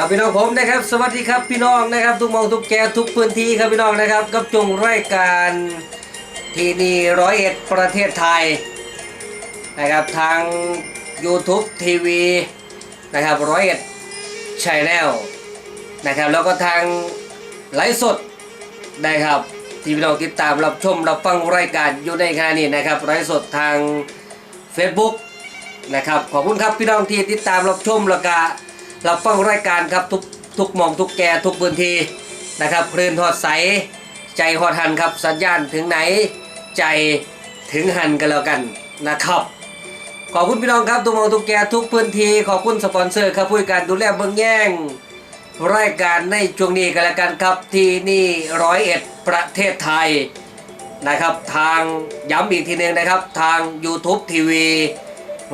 ครับพี่น้องผมนะครับ สวัสดีครับพี่น้องนะครับ ทุกมองทุกแกทุกพื้นที่ครับพี่น้องนะครับกับจงรายการที่นี่ร้อยเอ็ดประเทศไทยนะครับทาง YouTube ทีวีนะครับร้อยเอ็ดชแนลนะครับแล้วก็ทางไลฟ์สดนะครับที่พี่น้องติดตามรับชมรับฟังรายการอยู่ในขณะนี้นะครับไลฟ์สดทาง Facebook นะครับขอบคุณครับพี่น้องที่ติดตามรับชมแล้วก็ รับฟังรายการครับทุกทุกมองทุกแกทุกพื้นที่นะครับคลื่นทอดใส ใจฮอดหันครับสัญญาณถึงไหนใจถึงหันกันแล้วกันนะครับ ขอบคุณพี่น้องครับทุกมองทุกแกทุกพื้นที่ขอบคุณสปอนเซอร์ครับผู้การดูแลเบื้องแย่งรายการในช่วงนี้กันแล้วกันครับที่นี่ร้อยเอ็ดประเทศไทยนะครับทางย้ำอีกทีหนึ่งนะครับทาง YouTube ทีวี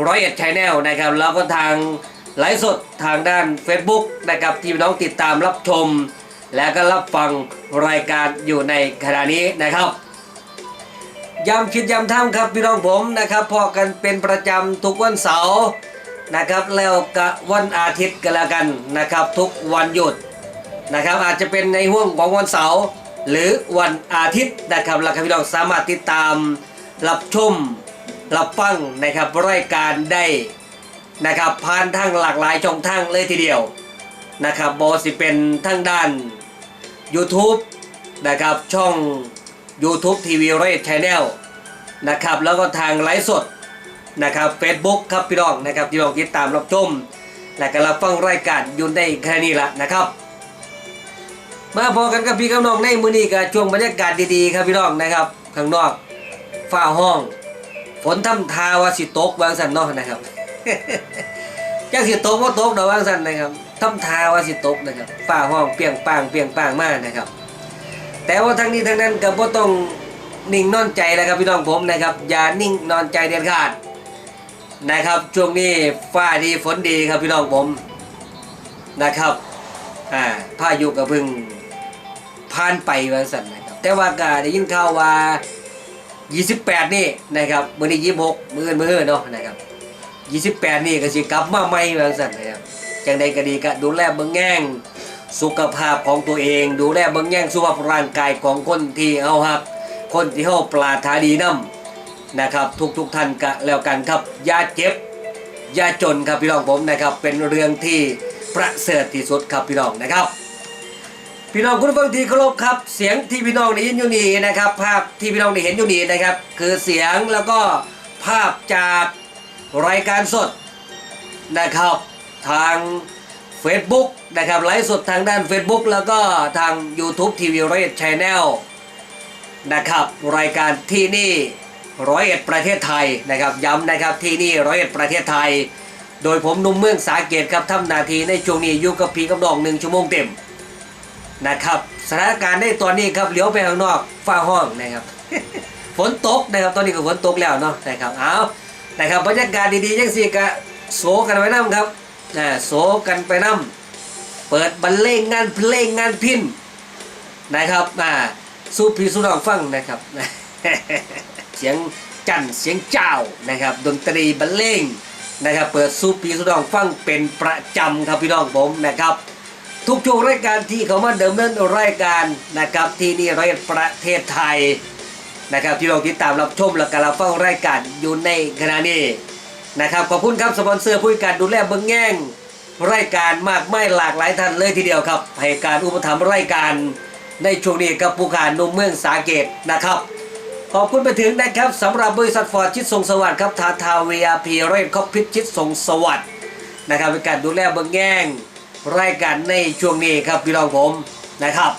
ร้อยเอ็ดชแนลนะครับแล้วก็ทาง ไลฟ์สดทางด้าน Facebook นะครับที่น้องติดตามรับชม และก็รับฟังรายการอยู่ในขณะนี้นะครับย้ำคิดย้ำทำครับพี่น้องผมนะครับพอกันเป็นประจำทุกวันเสาร์นะครับแล้วก็วันอาทิตย์กันแล้วกันนะครับทุกวันหยุดนะครับอาจจะเป็นในห่วงของวันเสาร์หรือวันอาทิตย์นะครับแล้วก็พี่น้องสามารถติดตามรับชมรับฟังนะครับรายการได้ นะครับผ่านทางหลากหลายช่องทางเลยทีเดียวนะครับบอสิเป็นทางด้าน YouTube นะครับช่อง YouTube TV Red Channel นะครับแล้วก็ทางไลฟ์สดนะครับ Facebook ครับพี่น้องนะครับที่น้องติดตามรับชมและก็รับฟังรายการยู่ในแค่นี้ละนะครับ มาพอกันกับพี่กับน้องในมือนี้กับช่วงบรรยากาศดีๆครับพี่น้องนะครับข้างนอกฝ้าห้อง ฝนทำทาวาสิตกวางสันนอกนะครับ จังสิตกว่าตกดอกวางสันนะครับทำทาว่าสิตกนะครับฝ้าห้องเปียงปางเปียงปางมากนะครับ แต่ว่าทั้งนี้ทั้งนั้นก็บ่ต้องนิ่งนอนใจนะครับพี่น้องผมนะครับ อย่านิ่งนอนใจเด็ดขาดนะครับ ช่วงนี้ฟ้าดีฝนดีครับพี่น้องผมนะครับอ่าพายุกระพึ่งผ่านไปวันสันนะครับแต่ว่าก็ได้ยินข่าวว่า 28 นี่นะครับมื้อนี้26มื้ออื่นมื้อเนาะนะครับ 28 นี่ก็สิกลับมาใหม่วันสันนะครับจังใดก็ดีก็ดูแลเบิ่งแง่งสุขภาพของตัวเอง ดูแลเบิ่งแย่งสุขภาพร่างกายของคนที่เฮาฮัก คนที่เฮาปรารถนาดีนํนะครับ ทุกๆท่านก็แล้วกันครับยาเจ็บยาจนครับพี่น้องผมนะครับ เป็นเรื่องที่ประเสริฐที่สุดครับพี่น้องนะครับพี่น้องคุณฟังที่เคารพครับ เสียงที่พี่น้องได้ยินอยู่นี่นะครับ ภาพที่พี่น้องได้เห็นอยู่นี่นะครับ คือเสียงแล้วก็ภาพจาก รายการสดนะครับทาง Facebook นะครับไลฟ์สดทางด้าน Facebook แล้วก็ทาง YouTube TV ร้อยเอ็ดชแนลนะครับรายการที่นี่ร้อยเอ็ดประเทศไทยนะครับย้ำนะครับที่นี่ร้อยเอ็ดประเทศไทย โดยผมนุ่มเมืองสาเกตครับทำนาทีในช่วงนี้อยู่กับพีกับน้องหนึ่งชั่วโมงเต็มนะครับสถานการณ์ในตอนนี้ครับเลี้ยวไปข้างนอกฟ้าห้องนะครับฝนตกนะครับตอนนี้ก็ฝนตกแล้วเนาะนะครับเอา นะครับบรรยากาศดีๆยังสิกะโศกันไว้น้ำครับอ่าโศกันไปน้ำเปิดบรรเลงงานเพลงงานพินนะครับอ่าสู้พี่สู้น้องฟังนะครับเสียงจันเสียงเจ้านะครับ ดนตรีบรรเลงนะครับ เปิดสู้พี่สู้น้องฟังเป็นประจำครับพี่น้องผมนะครับทุกช่วงรายการที่เขามาเดิมเนินรายการนะครับที่นี่ร้อยประเทศไทย นะครับที่เราติดตามรับชมและการรับฟังรายการอยู่ในขณะนี้นะครับขอบคุณครับสปอนเซอร์ผู้การดูแลเบื้องแง่งรายการมากไม่หลากหลายท่านเลยทีเดียวครับให้การอุปถัมภ์รายการในช่วงนี้กับผู้การนุ่มเมืองสาเกตนะครับ ขอบคุณไปถึงนะครับสำหรับบริษัทฟอร์ดชิดทรงสวัสดิ์ครับทาทาเวียพีเรนคอปพิทชิดทรงสวัสดิ์นะครับเป็นการดูแลเบื้องแง่งรายการในช่วงนี้ครับพี่น้องผมนะครับ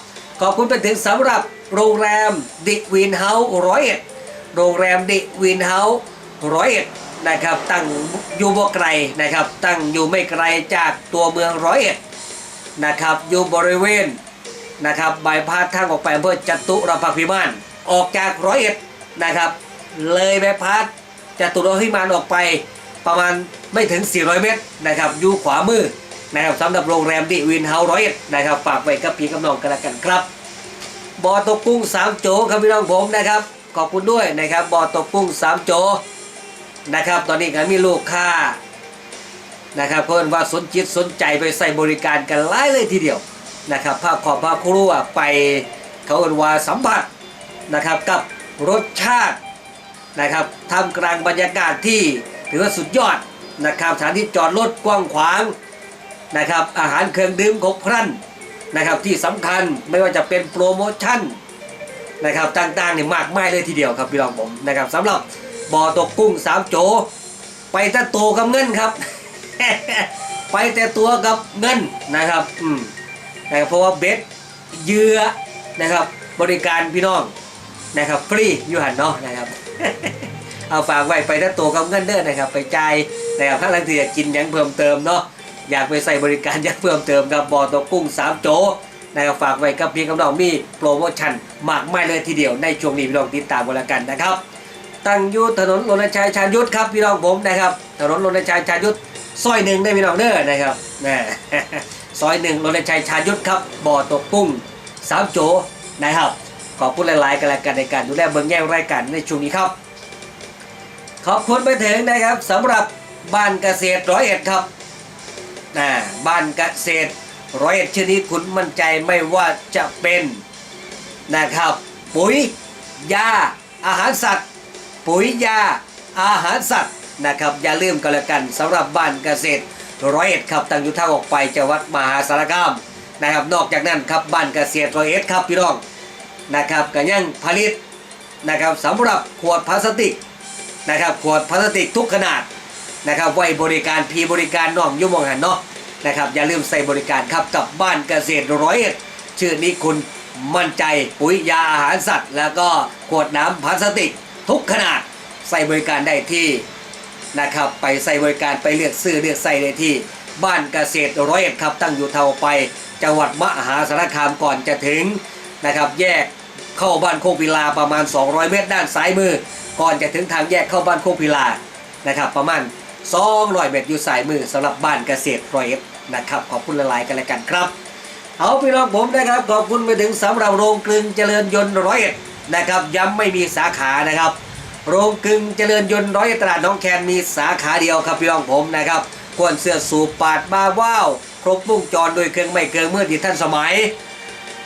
ขอบคุณไปถึงสำหรับ โรงแรมดิวินเฮาส์ร้อยเอ็ดโรงแรมดิวินเฮาส์ร้อยเอ็ดนะครับตั้งอยู่บ่ไกลนะครับตั้งอยู่ไม่ไกลจากตัวเมืองร้อยเอ็ดนะครับอยู่บริเวณนะครับบายพาสทางออกไปอำเภอจตุรพักษ์พิมานออกจากร้อยเอ็ดนะครับเลยบายพาสจตุรพักษ์พิมานออกไปประมาณไม่ถึง 400 เมตรนะครับอยู่ขวามือนะครับสำหรับโรงแรมดิวินเฮาส์ร้อยเอ็ดนะครับฝากไว้กับพี่กับน้องกันละกันครับ บ่อตกกุ้งสามโจครับพี่น้องผมนะครับ ขอบคุณด้วยนะครับบ่อตกกุ้งสามโจนะครับ ตอนนี้ก็มีลูกค้านะครับเพิ่นว่าสนจิตสนใจไปใส่บริการกันหลายเลยทีเดียวนะครับภาคขอบภาคครัวไปเขาเอินว่าสัมผัสนะครับกับรสชาตินะครับท่ามกลางบรรยากาศที่ถือว่าสุดยอดนะครับสถานที่จอดรถกว้างขวางนะครับอาหารเครื่องดื่มครบครัน นะครับที่สำคัญไม่ว่าจะเป็นโปรโมชั่นนะครับต่างๆเนี่ยมากมายเลยทีเดียวครับพี่น้องผมนะครับสำหรับบ่อตกกุ้งสามโจ ไปแต่ตัวกับเงินครับ ไปแต่ตัวกับเงินนะครับอืมนะครับเพราะว่าเบ็ดเยื่อนะครับบริการพี่น้องนะครับฟรีอยู่หันเนาะนะครับเอาฝากไว้ไปแต่ตัวกับเงินเด้อนะครับ ไปใจนะครับถ้าลังเทียกินยังเพิ่มเติมเนาะ อยากไปใส่บริการหยังเพิ่มเติมกับบ่อตกกุ้งสามโจนะครับฝากไว้กับพี่กับน้องมีโปรโมชั่นมากมายเลยทีเดียวในช่วงนี้พี่น้องติดตามกันแล้วกันนะครับ ตั้งอยู่ถนนรณชัยชาญยุทธครับพี่น้องผมนะครับ ถนนรณชัยชาญยุทธซอยหนึ่งได้พี่น้องเด้อนะครับนะซอยหนึ่งรณชัยชาญยุทธครับบ่อตกกุ้งสามโจนะครับขอบคุณหลายๆกันแล้วกันในการดูแลเบื้องแย่รายการในช่วงนี้ครับ ขอบคุณไปถึงนะครับสำหรับบ้านเกษตรร้อยเอ็ดครับ นะบ้านเกษตรร้อยเอ็ดชนิดคุณมั่นใจไม่ว่าจะเป็นนะครับ ปุ๋ยยาอาหารสัตว์ ปุ๋ยยาอาหารสัตว์นะครับอย่าลืมกันล้วกันสำหรับบ้านเกษตรร้อยเอ็ดครับตั้งอยู่ทางออกไปจังหวัดมหาสารคามนะครับ นอกจากนั้นครับบ้านเกษตรร้อยเอ็ดครับพี่น้องนะครับก็ยังผลิตนะครับสำหรับขวดพลาสติกนะครับขวดพลาสติกทุกขนาด นะครับไว้บริการพีบริการน้องยุ่มองหันเนาะนะครับอย่าลืมใส่บริการครับกับบ้านเกษตรร้อยเอ็ดชื่อนี้คุณมั่นใจปุ๋ยยาอาหารสัตว์ แล้วก็ขวดน้ำพลาสติก ทุกขนาดใส่บริการได้ที่นะครับไปใส่บริการไปเลือกซื้อเลือกใส่ได้ที่บ้านเกษตรร้อยเอ็ดครับตั้งอยู่เทาไป จังหวัดมหาสารคามก่อนจะถึงนะครับแยกเข้าบ้านโคกพิลาประมาณ 200 เมตรด้านซ้ายมือ ก่อนจะถึงทางแยกเข้าบ้านโคกพิลานะครับประมาณ 200เมตรอยู่ซ้ายมือสำหรับบ้านเกษตรร้อยเอ็ดนะครับขอบคุณหลายๆกันแล้วกันครับเอาพี่น้องผมนะครับขอบคุณไปถึงสำหรับโรงกลึงเจริญยนต์ร้อยเอ็ดนะครับย้ำไม่มีสาขานะครับ โรงกลึงเจริญยนต์ร้อยเอ็ดตลาดน้องแคนมีสาขาเดียวครับพี่น้องผมนะครับควนเสื้อสูบปาดมาว้าวครบวงจรโดวยเครื่องไม่เกินเมื่อที่ท่านสมัย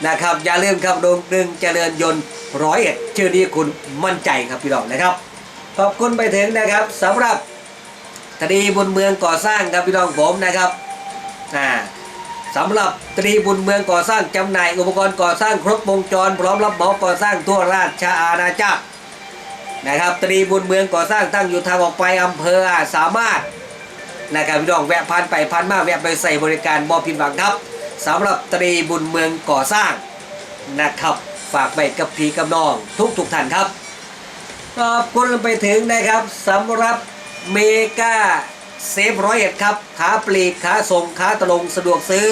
นะครับอย่าลืมครับโรงกลึงเจริญยนต์ร้อยเอ็ดชื่อนี้คุณมั่นใจครับพี่น้องนะครับ ขอบคุณไปถึงนะครับสำหรับ คดีบุญเมืองก่อสร้างครับพี่น้องผมนะครับอ่าสำหรับตรีบุญเมืองก่อสร้างจำหน่ายอุปกรณ์ก่อสร้างครบวงจร พร้อมรับเหมาก่อสร้างทั่วราชอาณาจักรนะครับตรีบุญเมืองก่อสร้างตั้งอยู่ทางออกไปอำเภอสามารถนะครับพี่น้องแวะพันไปพันมาแวะไปใส่บริการบอพินหวังครับสำหรับตรีบุญเมืองก่อสร้างนะครับฝากไปกับพี่กับน้องทุกทุกท่านครับขอบคุณไปถึงนะครับสำหรับ เมกาเซฟร้อยเอ็ดครับขาปลีกขาส่งขาตรงสะดวกซื้อ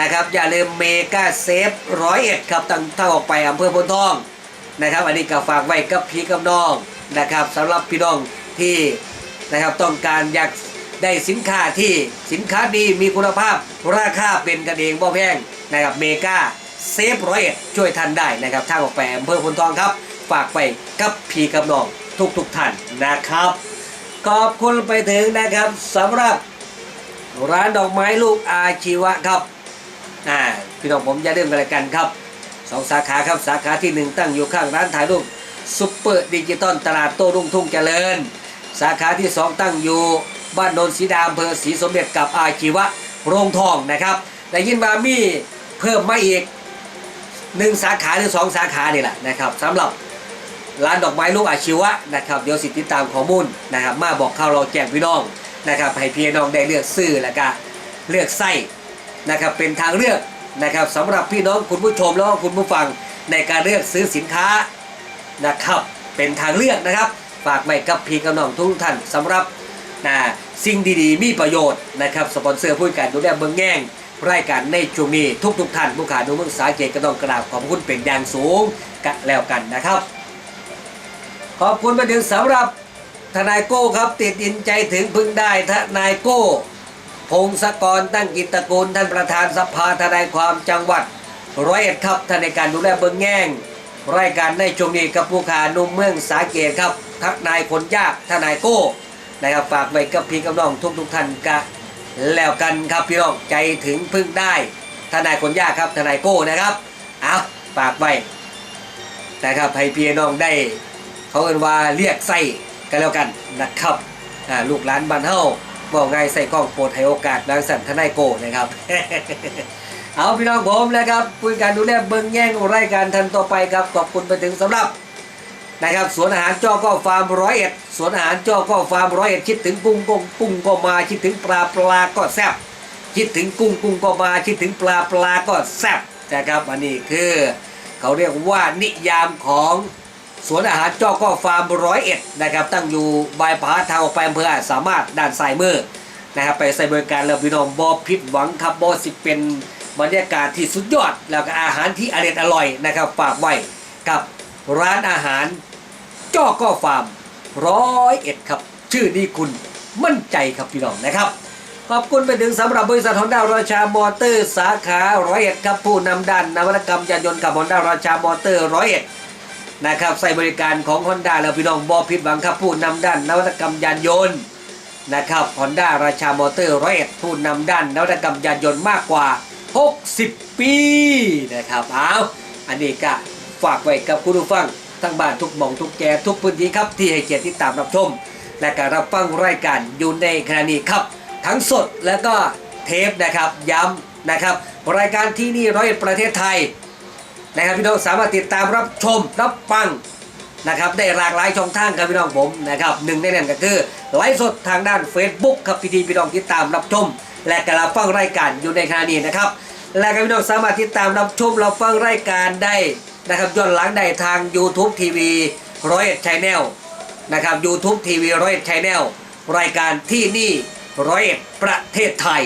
นะครับอย่าลืมเมกาเซฟร้อยเอ็ดครับตั้งถ้าออกไปอำเภอพนทองนะครับ อันนี้ก็ฝากไว้กับพี่กับน้องนะครับสำหรับพี่น้องที่นะครับต้องการอยากได้สินค้าที่สินค้าดีมีคุณภาพราคาเป็นกันเองบ่แพงนะครับเมกาเซฟร้อยเอ็ดช่วยท่านได้นะครับทางออกไปอำเภอพนทองครับ ฝากไปกับพี่กับน้องทุกทุกๆท่านนะครับ ขอบคุณไปถึงนะครับสำหรับร้านดอกไม้ลูกอาชีวะครับอ่าพี่น้องผมอย่าลืมกันเลยกันครับสองสาขาครับสาขาที่หนึ่งตั้งอยู่ข้างร้านถ่ายรูปซุปเปอร์ดิจิตอลตลาดโต้รุ่งทุ่งเจริญ สาขาที่สองตั้งอยู่บ้านโนนสีดาอำเภอศรีสมเด็จกับอาชีวะโรงทองนะครับแต่ยินมามีเพิ่มมาอีกหนึ่งสาขาหรือสองสาขานี่แหละนะครับสำหรับ ร้านดอกไม้ลูกอาชีวะนะครับเดี๋ยวสิติดตามข้อมูลนะครับ มาบอกข่าวเราแจ้งพี่น้องนะครับให้พี่น้องได้เลือกซื้อแล้วก็เลือกไส้นะครับเป็นทางเลือกนะครับสำหรับพี่น้องคุณผู้ชมแล้วก็คุณผู้ฟังในการเลือกซื้อสินค้านะครับ เป็นทางเลือกนะครับ ฝากไว้กับพี่กับน้องทุกท่านสำหรับนะสิ่งดีๆ มีประโยชน์นะครับสปอนเซอร์ผู้การดูแลเบืองแง่งรายการในช่วงนี้ทุกๆท่านผู้ขาดูเมืองสาเกตก็ต้องกราบขอบคุณเป็นอย่างสูงกันแล้วกันนะครับ ขอบคุณมาถึงสำหรับทนายโก้ครับติดอินใจถึงพึ่งได้ทนายโก้ พงศกรตั้งกิจตระกูลท่านประธานสภาทนายความจังหวัด ร้อยเอ็ดครับท่านในการดูแลเบิ้งแง่ง รายการในช่วงนี้กับผู้ขานุ่มเมืองสาเกตครับ ทักนายคนยากทนายโก้นะครับฝากไว้กับพี่กับน้องทุกทุกท่านกะแล้วกันครับพี่น้องใจถึงพึ่งได้ ทนายคนยากครับทนายโก้นะครับเอาฝากไว้นะครับให้พี่น้องได้ เขาเอินว่าเรียกไส้กันแล้วกันนะครับลูกหลานบ้านเฮาบอกไงใส่กล้องโปรดให้โอกาสนางสันทนายโกนะครับ เอาพี่น้องผมนะครับคุยกันดูแลเบิ้งแย่งรายการทันต่อไปครับขอบคุณไปถึงสำหรับนะครับสวนอาหารจอก็ฟาร์มร้อยเอ็ดสวนอาหารจอก็ฟาร์มร้อยเอ็ดคิดถึงกุ้งกุ้งกุ้งก็มาคิดถึงปลาปลาก็แซ่บคิดถึงกุ้งกุ้งก็มาคิดถึงปลาปลาก็แซ่บนะครับอันนี้คือ เขาเรียกว่านิยามของ สวนอาหารจอก็ฟาร์มร้อยเอ็ดนะครับตั้งอยู่บายพาสทางออกไปอำเภอสามารถด้านซ้ายมือนะครับไปใส่บริการแล้วพี่น้องบอผิดหวังครับบอสิเป็นบรรยากาศที่สุดยอด แล้วก็อาหารที่อร่อยอร่อยนะครับฝากไว้กับร้านอาหารจ้อก็ฟาร์มร้อยเอ็ดครับ ชื่อนี้คุณมั่นใจครับพี่น้องนะครับ ขอบคุณไปถึงสำหรับบริษัทฮอนด้าราชามอเตอร์ สาขาร้อยเอ็ดครับผู้นำด้านนวัตกรรมยานยนต์กับฮอนด้าราชามอเตอร์ร้อยเอ็ด นะครับใส่บริการของฮอนด้าแล้วพี่น้องบอผิดหวังครับผู้นำด้านนวัตกรรมยานยนต์นะครับฮอนด้าราชามอเตอร์ร้อยเอ็ดผู้นำด้านนวัตกรรมยานยนต์มากกว่า 60 ปีนะครับเอาอันนี้ก็ฝากไว้กับคุณผู้ฟังทั้งบ้านทุกหม่องทุกแก่ทุกพื้นที่ครับที่ให้เกียรติติดตามรับชม และการรับฟังรายการอยู่ในขณะนี้ครับ ทั้งสดและก็เทปนะครับย้ำนะครับ รายการที่นี่ร้อยเอ็ดประเทศไทย นะครับพี่น้องสามารถติดตามรับชมรับฟังนะครับได้หลากหลายช่องทางครับพี่น้องผมนะครับหนึ่งในนั้นก็คือไลฟ์สดทางด้าน Facebook ครับพี่ทีพี่น้องติดตามรับชม และการรับฟังรายการอยู่ในขณะนี้นะครับและก็พี่น้องสามารถติดตามรับชมรับฟังรายการได้นะครับย้อนหลังได้ทาง YouTube TV ร้อยเอ็ดชแนลนะครับ YouTube TV ร้อยเอ็ดชแนลรายการที่นี่ร้อยเอ็ดประเทศไทย